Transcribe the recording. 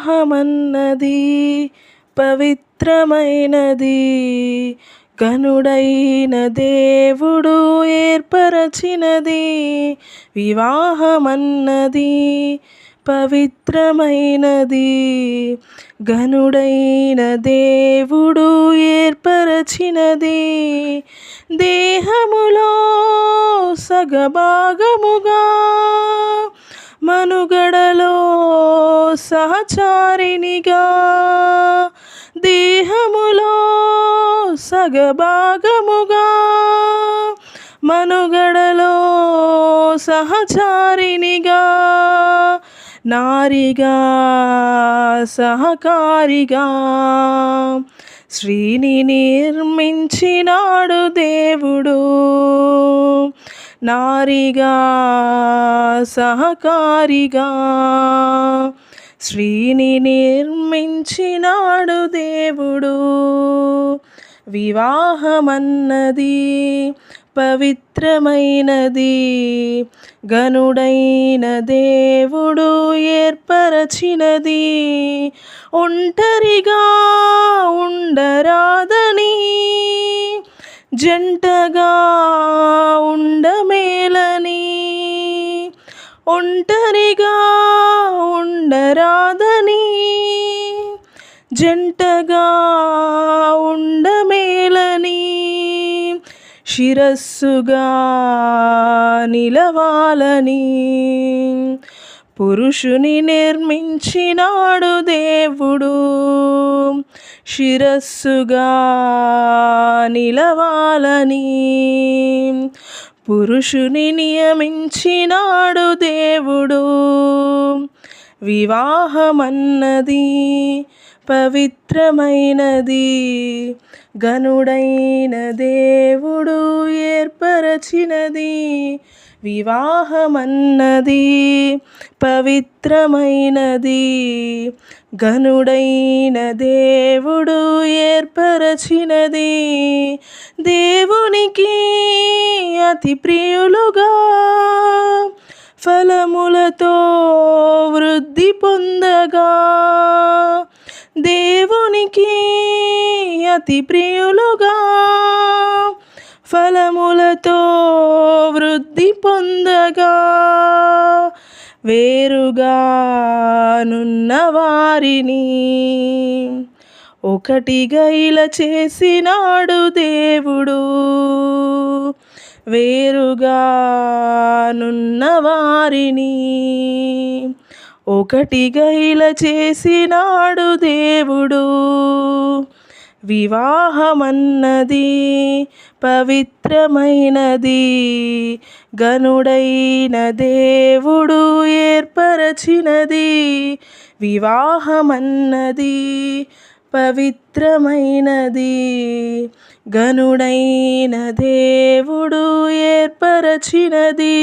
వివాహమన్నది పవిత్రమైనది. కనుడైన దేవుడు ఏర్పరచినది వివాహమన్నది పవిత్రమైనది. గనుడైన దేవుడు ఏర్పరచినది దేహములో సగభాగముగా మనుగడలో సహచారినిగా దేహములో సగభాగముగా మనుగడలో సహచారినిగా నారిగా సహకారిగా. శ్రీని నిర్మించినాడు దేవుడు నారిగా సహకారిగా. శ్రీని నిర్మించినాడు దేవుడు. వివాహమన్నది పవిత్రమైనది గనుడైన దేవుడు ఏర్పరచినది. ఒంటరిగా ఉండరాదని జంటగా ఒంటరిగా ఉండరాదని. జంటగా ఉండమేలని. శిరస్సుగా నిలవాలని. పురుషుని నిర్మించినాడు దేవుడు. శిరస్సుగా నిలవాలని. పురుషుని నియమించినాడు దేవుడు. వివాహమన్నది పవిత్రమైనది గనుడైన దేవుడు ఏర్పరచినది. వివాహమన్నది పవిత్రమైనది గనుడైన దేవుడు ఏర్పరచినది. దేవునికి అతి ప్రియులుగా ఫలములతో వృద్ధి పొందగా దేవునికి అతి ప్రియులుగా ఫలములతో వృద్ధి పొందగా వేరుగా నున్న వారిని ఒకటిగా ఇలా చేసినాడు దేవుడు. వేరుగా నున్న వారిని. ఒకటిగా ఇలా చేసినాడు దేవుడు. వివాహమన్నది పవిత్రమైనది గనుడైన దేవుడు ఏర్పరచినది. వివాహమన్నది పవిత్రమైనది. గనుడైన దేవుడు ఏర్పరచినది.